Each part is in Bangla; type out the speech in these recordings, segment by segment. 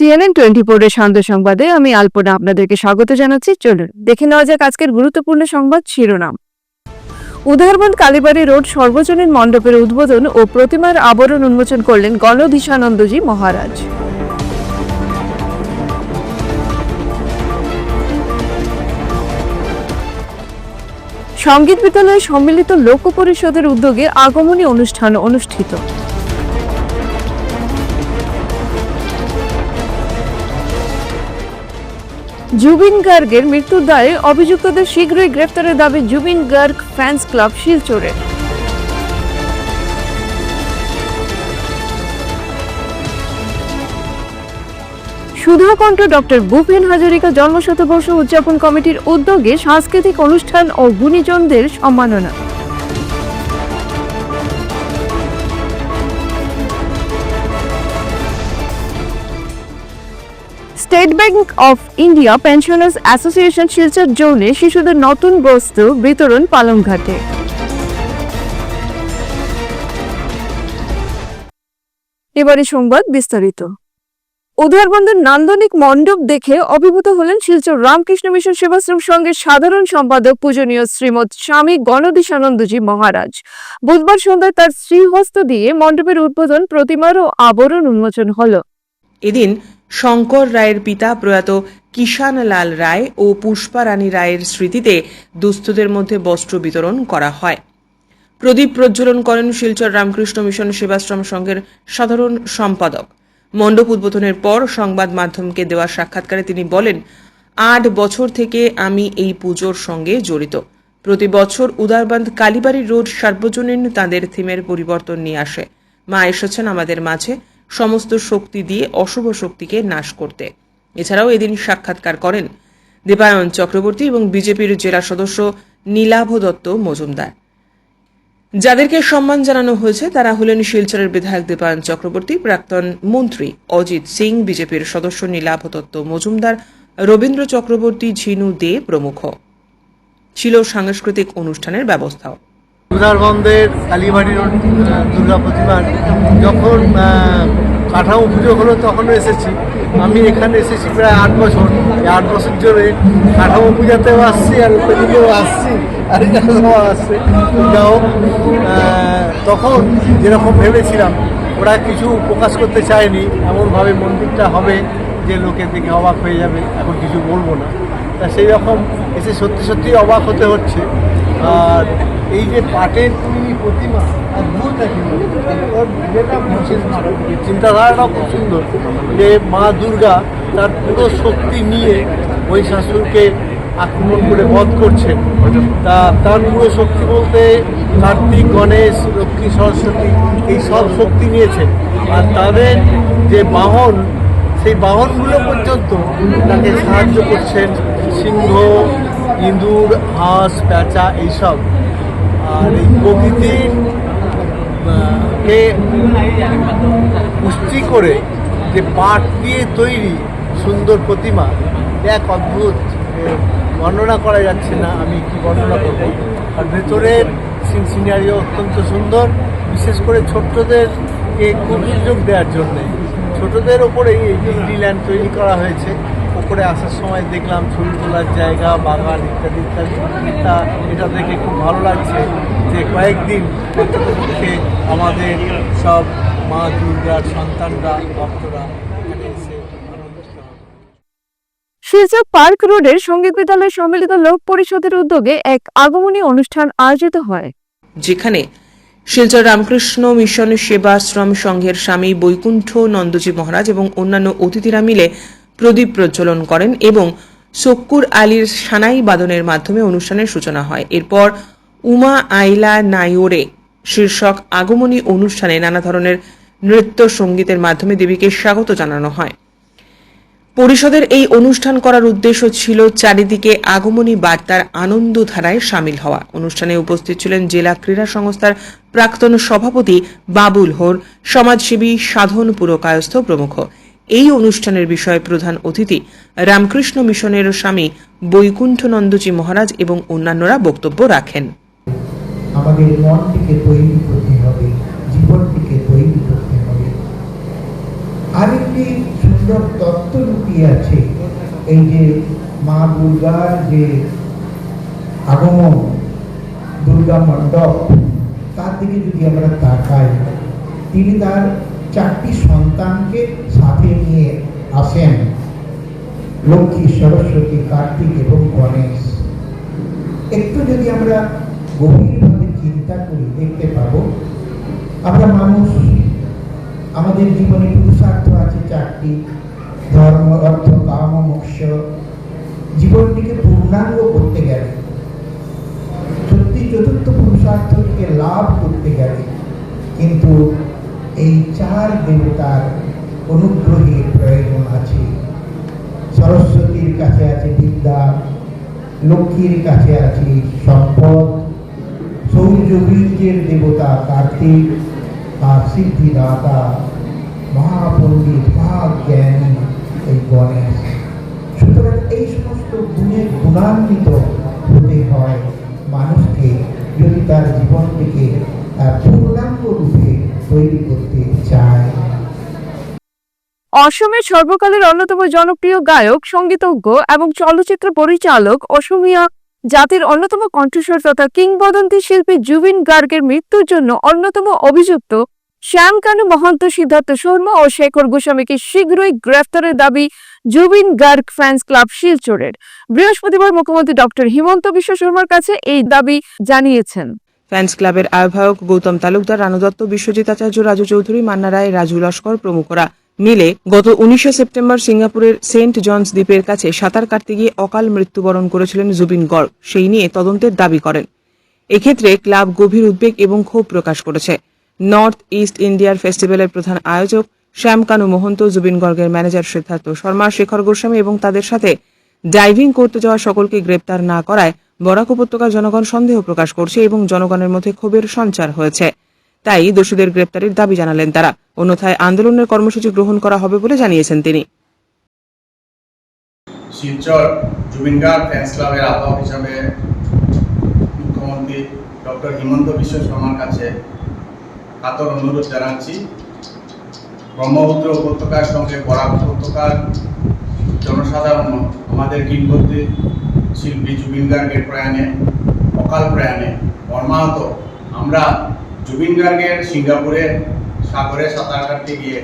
সিএনএন টোয়েন্টি ফোরের শান্ত সংবাদে আমি আলপনা আপনাদেরকে স্বাগত জানাচ্ছি। চলুন, দেখে নেওয়া যাক আজকের গুরুত্বপূর্ণ সংবাদ শিরোনাম। উদারবন্দ কালীবাড়ি রোড সর্বজনীন মণ্ডপের উদ্বোধন ও প্রতিমার আবরণ উন্মোচন করলেন গণধীশানন্দজি মহারাজ। সংগীত বিদ্যালয়ে সম্মিলিত লোক পরিষদের উদ্যোগে আগমনী অনুষ্ঠান অনুষ্ঠিত। জুবিন গার্গের মৃত্যুর দায়ে অভিযুক্তদের শীঘ্রই গ্রেফতারের দাবি জুবিন গার্গ ফ্যান্স ক্লাব শিলচরের সুধাকণ্ঠ ডক্টর ভূপেন হাজারিকা জন্মশতবর্ষ উদযাপন কমিটির উদ্যোগে সাংস্কৃতিক অনুষ্ঠান ও গুণীজনদের সম্মাননা। State Bank of India pensioners association Silchar জোনে শিশুদের নতুন বস্তু বিতরণ পালংঘাটে এবারে সংবাদ বিস্তারিত। উদারবন্দের নান্দনিক মণ্ডপ দেখে অভিভূত হলেন শিলচর রামকৃষ্ণ মিশন সেবাশ্রম সংঘের সাধারণ সম্পাদক পূজনীয় শ্রীমৎ স্বামী গণদীশানন্দজি মহারাজ। বুধবার সন্ধ্যায় তার শ্রীহস্ত দিয়ে মণ্ডপের উদ্বোধন, প্রতিমার ও আবরণ উন্মোচন হলো। এদিন শঙ্কর রায়ের পিতা প্রয়াত কিষান লাল রায় ও পুষ্পা রানী রায়ের স্মৃতিতে দুস্থদের মধ্যে বস্ত্র বিতরণ করা হয়। প্রদীপ প্রজ্বলন করেন শিলচর রামকৃষ্ণ মিশন সেবাশ্রম সংঘের সাধারণ সম্পাদক। মণ্ডপ উদ্বোধনের পর সংবাদ মাধ্যমকে দেওয়া সাক্ষাৎকারে তিনি বলেন, আট বছর থেকে আমি এই পুজোর সঙ্গে জড়িত। প্রতি বছর উদারবান্ধ কালীবাড়ি রোড সার্বজনীন তাদের থিমের পরিবর্তন নিয়ে আসে। মা এসেছেন আমাদের মাঝে সমস্ত শক্তি দিয়ে অশুভ শক্তিকে নাশ করতে। এছাড়াও এদিন সাক্ষাৎকার করেন দীপায়ন চক্রবর্তী এবং বিজেপির জেলা সদস্য নীলাভ দত্ত মজুমদার। যাদেরকে সম্মান জানানো হয়েছে, তারা হলেন শিলচরের বিধায়ক দীপায়ন চক্রবর্তী, প্রাক্তন মন্ত্রী অজিত সিং, বিজেপির সদস্য নীলাভ দত্ত মজুমদার, রবীন্দ্র চক্রবর্তী, ঝিনু দে প্রমুখ। ছিল সাংস্কৃতিক অনুষ্ঠানের ব্যবস্থাও। উদারবন্দের কালীবাড়ি রোড দুর্গা প্রতিমার। যখন কাঠামো পুজো হলো তখনও এসেছি। আমি এখানে এসেছি প্রায় আট বছর। আট বছর ধরে কাঠামো পূজাতেও আসছি আর ওদিকেও আসছি, আর আসছে। যা হোক তখন যেরকম ভেবেছিলাম, ওরা কিছু প্রকাশ করতে চায়নি, এমনভাবে মন্দিরটা হবে যে লোকের দেখে অবাক হয়ে যাবে। এখন কিছু বলব না। তা সেই রকম এসে সত্যি সত্যি অবাক হতে হচ্ছে। আর এই যে পাটের তৈরি প্রতিমা, অদ্ভুত একেবারে। ওর যেটা চিন- চিন্তাধারাটাও খুব সুন্দর। যে মা দুর্গা তার পুরো শক্তি নিয়ে ওই শাশুড়কে আক্রমণ করে বধ করছে। তা তার পুরো শক্তি বলতে কার্তিক, গণেশ, লক্ষ্মী, সরস্বতী, এই সব শক্তি নিয়েছে। আর তাদের যে বাহন, সেই বাহনগুলো পর্যন্ত তাকে সাহায্য করছেন সিংহ ইঁদুর, হাঁস, প্যাঁচা এইসব। আর এই প্রকৃতির কে পুষ্টি করে যে পাট দিয়ে তৈরি সুন্দর প্রতিমা, এক অদ্ভুত বর্ণনা করা যাচ্ছে না, আমি কি বর্ণনা করব? আর ভেতরের সিন সিনারিও অত্যন্ত সুন্দর, বিশেষ করে ছোট্টদেরকে খুব সুযোগ দেওয়ার জন্যে। ছোটদের ওপরেই এই ডিজনিল্যান্ড তৈরি করা হয়েছে। ওপরে আসার সময় দেখলাম ছবি তোলার জায়গা বাগান ইত্যাদি ইত্যাদি। তা এটা দেখে খুব ভালো লাগছে যে কয়েকদিন অন্ততপক্ষে আমাদের সব মা দুর্গার সন্তানরা ভক্তরা শিলচর পার্ক রোডের সংগীত বিদ্যালয় সম্মিলিত লোক পরিষদের উদ্যোগে এক আগমনী অনুষ্ঠান আয়োজিত হয়। যেখানে শিলচর রামকৃষ্ণ মিশন সেবাশ্রম সংঘের স্বামী বৈকুণ্ঠ নন্দজি মহারাজ এবং অন্যান্য অতিথিরা মিলে প্রদীপ প্রজ্বলন করেন এবং সক্কুর আলীর সানাই বাদনের মাধ্যমে অনুষ্ঠানের সূচনা হয়। এরপর উমা আইলা নাইওরে শীর্ষক আগমনী অনুষ্ঠানে নানা ধরনের নৃত্য সঙ্গীতের মাধ্যমে দেবীকে স্বাগত জানানো হয়। পরিষদের এই অনুষ্ঠান করার উদ্দেশ্য ছিল চারিদিকে আগমনী বার্তার আনন্দধারায় সামিল হওয়া। অনুষ্ঠানে উপস্থিত ছিলেন জেলা ক্রীড়া সংস্থার প্রাক্তন সভাপতি বাবুল হোর, সমাজসেবী সাধন পুরকায়স্থ প্রমুখ। এই অনুষ্ঠানের বিষয়ে প্রধান অতিথি রামকৃষ্ণ মিশনের স্বামী বৈকুণ্ঠনন্দজি মহারাজ এবং অন্যান্যরা বক্তব্য রাখেন। আমাদের তৈরি করতে হবে তৈরি করতে হবে। আরেকটি সুন্দর তত্ত্ব লুকিয়ে আছে, এই যে মা দুর্গার যে আগমন, দুর্গা মণ্ডপ, তার দিকে যদি আমরা তাকাই, তিনি তার চারটি সন্তানকে সাথে নিয়ে আসেন লক্ষ্মী, সরস্বতী, কার্তিক এবং গণেশ। একটু যদি আমরা গভীরভাবে চিন্তা করি, দেখতে পাবো, আমরা মানুষ, আমাদের জীবনে পুরুষার্থ আছে চারটি, ধর্ম, অর্থ, কাম, মোক্ষ। জীবনটিকে পূর্ণাঙ্গ করতে গেলে, সত্যি চতুর্থ পুরুষার্থটিকে লাভ করতে গেলে, কিন্তু এই চার দেবতার অনুগ্রহের প্রয়োজন আছে। সরস্বতীর কাছে আছে বিদ্যা, লক্ষ্মীর কাছে আছে সম্পদ সৌর্য বীর্যের দেবতা কার্তিক আর সিদ্ধিদাতা মহাপণ্ডিত মহাজ্ঞানী এই গণেশ। সুতরাং এই সমস্ত গুণে গুণান্বিত হতে হয় মানুষকে, যদি তার জীবনটিকে পূর্ণাঙ্গ অসমের সর্বকালের অন্যতম জনপ্রিয় গায়ক সঙ্গীতজ্ঞ এবং চলচ্চিত্র পরিচালক অসমীয়া জাতির অন্যতম কণ্ঠস্বর তথা কিংবদন্তি শিল্পী জুবিন গার্গের মৃত্যুর জন্য অন্যতম অভিযুক্ত শ্যামকানু মহন্ত, সিদ্ধার্থ শর্মা ও শেখর গোস্বামীকে শীঘ্রই গ্রেফতারের দাবি জুবিন গার্গ ফ্যান্স ক্লাব শিলচরের। বৃহস্পতিবার মুখ্যমন্ত্রী ডক্টর হিমন্ত বিশ্ব শর্মার কাছে এই দাবি জানিয়েছেন। ফ্যান্স ক্লাবের আহ্বায়ক গৌতম তালুকদার, রানু দত্ত, বিশ্বজিৎ আচার্য, রাজু চৌধুরী, মান্না রায়, রাজু লস্কর প্রমুখরা মিলে গত উনিশে সেপ্টেম্বর সিঙ্গাপুরের সেন্ট জনস দ্বীপের কাছে সাঁতার কাটতে গিয়ে অকাল মৃত্যুবরণ করেছিলেন জুবিন গর্গ। সেই নিয়ে তদন্তের দাবি করেন। এক্ষেত্রে ক্লাব গভীর উদ্বেগ এবং ক্ষোভ প্রকাশ করেছে। নর্থ ইস্ট ইন্ডিয়ার ফেস্টিভ্যালের প্রধান আয়োজক শ্যামকানু মহন্ত, জুবিন গর্গের ম্যানেজার সিদ্ধার্থ শর্মা, শেখর গোস্বামী এবং তাদের সাথে ডাইভিং করতে যাওয়া সকলকে গ্রেপ্তার না করায় বরাক উপত্যকার জনগণ সন্দেহ প্রকাশ করছে এবং জনগণের মধ্যে ক্ষোভের সঞ্চার হয়েছে। তাই দোষীদের গ্রেপ্তারের দাবি জানালেন তারা। অন্যথায় আন্দোলনের কর্মসূচি গ্রহণ করা হবে বলে জানিয়েছেন তিনি। শিলচর জুবিন গার্গ ফ্যান্স ক্লাবের আহ্বায়ক হিসাবে মুখ্যমন্ত্রী ডক্টর হিমন্ত বিশ্ব শর্মার কাছে কাতর অনুরোধ জানাচ্ছি। ব্রহ্মপুত্র উপত্যকার সঙ্গে বরাক উপত্যকার জনসাধারণ, আমাদের কিংবদন্তি শিল্পী জুবিন গার্গের প্রয়াণে, অকাল প্রয়াণে মর্মাহত। আমরা জুবিন গার্গের সিঙ্গাপুরে সাগরে সাঁতার কাটতে গিয়ে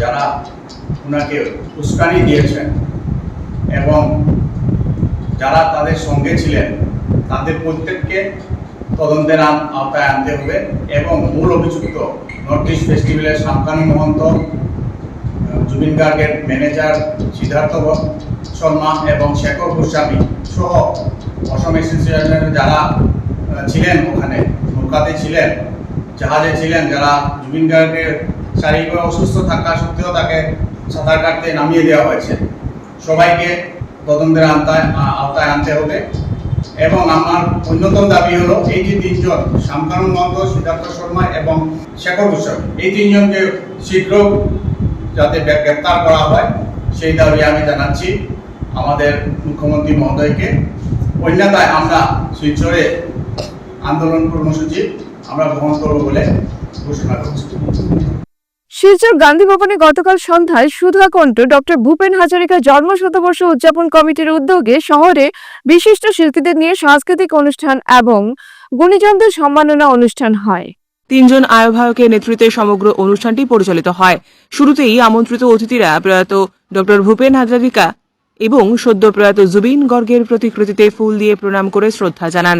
যারা ওনাকে উস্কানি দিয়েছেন এবং যারা তাদের সঙ্গে ছিলেন, তাদের প্রত্যেককে তদন্তের আওতায় আনতে হবে এবং মূল অভিযুক্ত নর্থ ইস্ট ফেস্টিভ্যালের সামকানি মহন্ত জুবিন গার্গের ম্যানেজার সিদ্ধার্থ শর্মা এবং শেখর গোস্বামী সহ অসম অ্যাসোসিয়েশনের যারা ছিলেন ওখানে, নৌকাতে ছিলেন, জাহাজে ছিলেন, যারা জুবিন গার্গের শারীরিকভাবে অসুস্থ থাকা সত্ত্বেও তাকে সাঁতার কাটতে নামিয়ে দেওয়া হয়েছে। সবাইকে তদন্তের আওতায় আওতায় আনতে হবে। এবং আমার অন্যতম দাবি হলো, এই যে তিনজন শামকানু মহন্ত, সিদ্ধার্থ শর্মা এবং শেখর গোস্বামী, এই তিনজনকে শীঘ্র যাতে গ্রে- গ্রেপ্তার করা হয়, সেই দাবি আমি জানাচ্ছি আমাদের মুখ্যমন্ত্রী মহোদয়কে। অন্যথায় আমরা শিলচরে আন্দোলন কর্মসূচি আমরা গ্রহণ করব বলে ঘোষণা করছি। শিলচর গান্ধী ভবনে গতকাল সন্ধ্যায় সুধাকণ্ঠ ডক্টর ভূপেন হাজারিকা জন্ম শতবর্ষ উদযাপন কমিটির উদ্যোগে শহরে বিশিষ্ট শিল্পীদের নিয়ে সাংস্কৃতিক অনুষ্ঠান এবং গুণীজনদের সম্মাননা অনুষ্ঠান হয়। তিনজন আহ্বায়কের নেতৃত্বে সমগ্র অনুষ্ঠানটি পরিচালিত হয়। শুরুতেই আমন্ত্রিত অতিথিরা প্রয়াত ডক্টর ভূপেন হাজারিকা এবং সদ্য প্রয়াত জুবিন গর্গের প্রতিকৃতিতে ফুল দিয়ে প্রণাম করে শ্রদ্ধা জানান।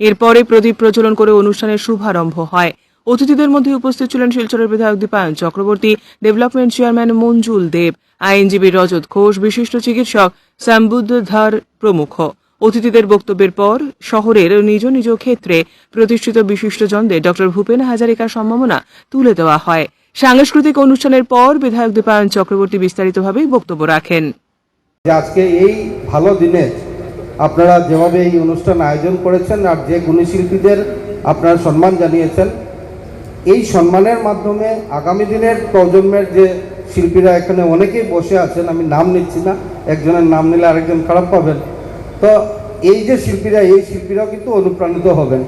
এরপরে প্রদীপ প্রজ্বলন করে অনুষ্ঠানের শুভারম্ভ হয়। অতিথিদের মধ্যে উপস্থিত ছিলেন শিলচরের বিধায়ক দীপায়ন চক্রবর্তী, ডেভেলপমেন্ট চেয়ারম্যান মঞ্জুল দেব, আইনজীবী রজত ঘোষ, বিশিষ্ট চিকিৎসক শ্যামবুদ্ধ প্রমুখ। অতিথিদের বক্তব্যের পর শহরের নিজ নিজ ক্ষেত্রে প্রতিষ্ঠিত বিশিষ্টজনদের ডক্টর ভূপেন হাজারিকার সম্ভাবনা তুলে দেওয়া হয়। সাংস্কৃতিক অনুষ্ঠানের পর বিধায়ক দীপায়ন চক্রবর্তী বিস্তারিতভাবে বক্তব্য রাখেন। আজকে এই ভালো দিনে আপনারা যেভাবে এই অনুষ্ঠান আয়োজন করেছেন আর যে গুণী শিল্পীদের আপনারা সম্মান জানিয়েছেন, এই সম্মানের মাধ্যমে আগামী দিনের প্রজন্মের যে শিল্পীরা এখানে অনেকেই বসে আছেন, আমি নাম নিচ্ছি না, একজনের নাম নিলে আরেকজন খারাপ পাবেন তো এই যে শিল্পীরা, এই শিল্পীরাও কিন্তু অনুপ্রাণিত হবেন।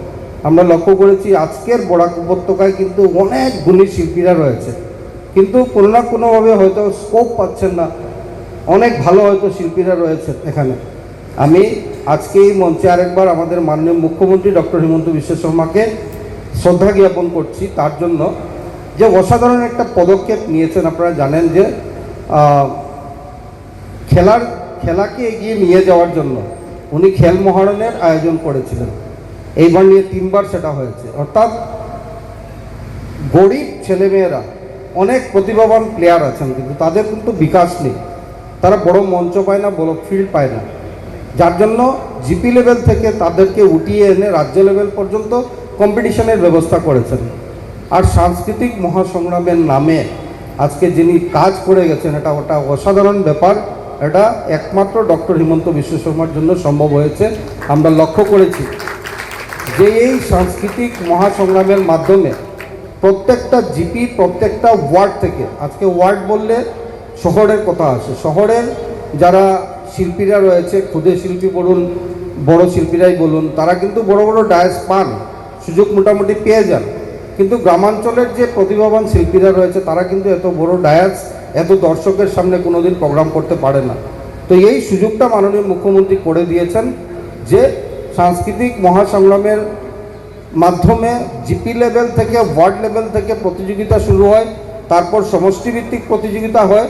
আমরা লক্ষ্য করেছি আজকের বরাক উপত্যকায় কিন্তু অনেক গুণী শিল্পীরা রয়েছে। কিন্তু কোনো না কোনোভাবে হয়তো স্কোপ পাচ্ছেন না। অনেক ভালো হয়তো শিল্পীরা রয়েছে এখানে। আমি আজকে এই মঞ্চে আরেকবার আমাদের মাননীয় মুখ্যমন্ত্রী ডক্টর হিমন্ত বিশ্ব শর্মাকে শ্রদ্ধা জ্ঞাপন করছি তার জন্য যে অসাধারণ একটা পদক্ষেপ নিয়েছেন আপনারা জানেন যে খেলার, খেলাকে এগিয়ে নিয়ে যাওয়ার জন্য। উনি খেল মহারণের আয়োজন করেছিলেন। এইবার নিয়ে তিনবার সেটা হয়েছে। অর্থাৎ গরিব ছেলেমেয়েরা, অনেক প্রতিভাবান প্লেয়ার আছেন, কিন্তু তাদের কিন্তু বিকাশ নেই। তারা বড় মঞ্চ পায় না, বড় ফিল্ড পায় না। যার জন্য জিপি লেভেল থেকে তাদেরকে উঠিয়ে এনে রাজ্য লেভেল পর্যন্ত কম্পিটিশনের ব্যবস্থা করেছেন। আর সাংস্কৃতিক মহাসংগ্রামের নামে আজকে যিনি কাজ করে গেছেন, এটা ওটা অসাধারণ ব্যাপার। এটা একমাত্র ডক্টর হিমন্ত বিশ্ব শর্মার জন্য সম্ভব হয়েছে। আমরা লক্ষ্য করেছি যে এই সাংস্কৃতিক মহাসংগ্রামের মাধ্যমে প্রত্যেকটা জিপি, প্রত্যেকটা ওয়ার্ড থেকে, আজকে ওয়ার্ড বললে শহরের কথা আসে। শহরের যারা শিল্পীরা রয়েছে, ক্ষুদে শিল্পী বলুন, বড় শিল্পীরাই বলুন, তারা কিন্তু বড় বড় ডায়াস পান, সুযোগ মোটামুটি পেয়ে যান। কিন্তু গ্রামাঞ্চলের যে প্রতিভাবান শিল্পীরা রয়েছে, তারা কিন্তু এত বড় ডায়াস এত দর্শকের সামনে কোনোদিন প্রোগ্রাম করতে পারে না। তো এই সুযোগটা মাননীয় মুখ্যমন্ত্রী করে দিয়েছেন যে সাংস্কৃতিক মহাসংগ্রামের মাধ্যমে জিপি লেভেল থেকে ওয়ার্ড লেভেল থেকে প্রতিযোগিতা শুরু হয়, তারপর সমষ্টিভিত্তিক প্রতিযোগিতা হয়,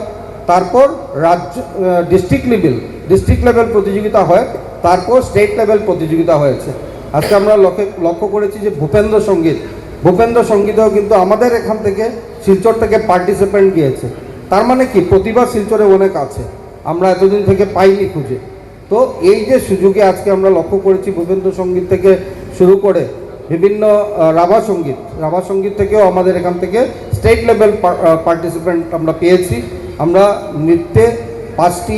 তারপর রাজ্য ডিস্ট্রিক্ট লেভেল ডিস্ট্রিক্ট লেভেল প্রতিযোগিতা হয়, তারপর স্টেট লেভেল প্রতিযোগিতা হয়েছে। আজকে আমরা লক্ষ্য লক্ষ্য করেছি যে ভূপেন্দ্র সংগীত, ভূপেন্দ্র সঙ্গীতেও কিন্তু আমাদের এখান থেকে শিলচর থেকে পার্টিসিপেন্ট গিয়েছে। তার মানে কি? প্রতিভা শিলচরে অনেক আছে। আমরা এতদিন থেকে পাইনি খুঁজে। তো এই যে সুযোগে আজকে আমরা লক্ষ্য করেছি ভূপেন্দ্র সংগীত থেকে শুরু করে বিভিন্ন রাভা সংগীত। রাভা সংগীত থেকেও আমাদের এখান থেকে স্টেট লেভেল পার্টিসিপেন্ট আমরা পেয়েছি। আমরা নৃত্যে পাঁচটি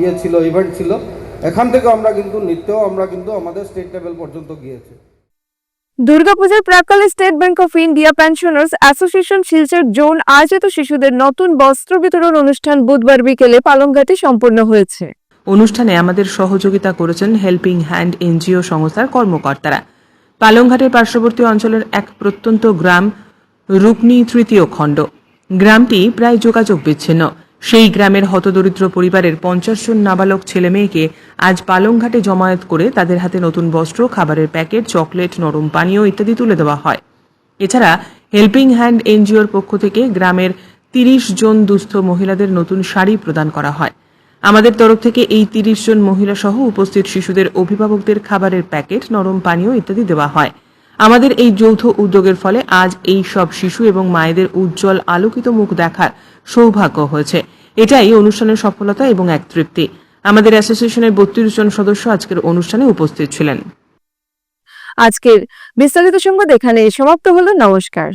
ইয়ে ছিল ইভেন্ট ছিল। এখান থেকে আমরা কিন্তু নৃত্যেও আমরা কিন্তু আমাদের স্টেট লেভেল পর্যন্ত গিয়েছি। দুর্গাপূজার প্রাককালে State Bank of India Pensioners Association Silchar Zone আয়োজিত শিশুদের নতুন বস্ত্র বিতরণ অনুষ্ঠান বুধবার বিকেলে পালংঘাটে সম্পন্ন হয়েছে। অনুষ্ঠানে আমাদের সহযোগিতা করেছেন হেল্পিং হ্যান্ড এনজিও সংস্থার কর্মকর্তারা। পালংঘাটের পার্শ্ববর্তী অঞ্চলের এক প্রত্যন্ত গ্রাম রুকনি তৃতীয় খণ্ড। গ্রামটি প্রায় যোগাযোগ বিচ্ছিন্ন। সেই গ্রামের হতদরিদ্র পরিবারের পঞ্চাশ জন নাবালক ছেলে মেয়েকে আজ পালংঘাটে জমায়েত করে তাদের হাতে নতুন বস্ত্র, খাবারের প্যাকেট, চকলেট, নরম পানীয় ইত্যাদি তুলে দেওয়া হয়। এছাড়া হেল্পিং হ্যান্ড এনজিওর পক্ষ থেকে গ্রামের তিরিশ জন দুস্থ মহিলাদের নতুন শাড়ি প্রদান করা হয়। আমাদের তরফ থেকে এই তিরিশ জন মহিলা সহ উপস্থিত শিশুদের অভিভাবকদের খাবারের প্যাকেট, নরম পানীয় ইত্যাদি দেওয়া হয়। আমাদের এই যৌথ উদ্যোগের ফলে আজ এই সব শিশু এবং মায়েদের উজ্জ্বল আলোকিত মুখ দেখার সৌভাগ্য হয়েছে। এটাই অনুষ্ঠানের সফলতা এবং এক তৃপ্তি। আমাদের অ্যাসোসিয়েশনের বত্রিশ জন সদস্য আজকের অনুষ্ঠানে উপস্থিত ছিলেন। আজকের বিস্তারিত সংবাদ এখানে সমাপ্ত হলো। নমস্কার।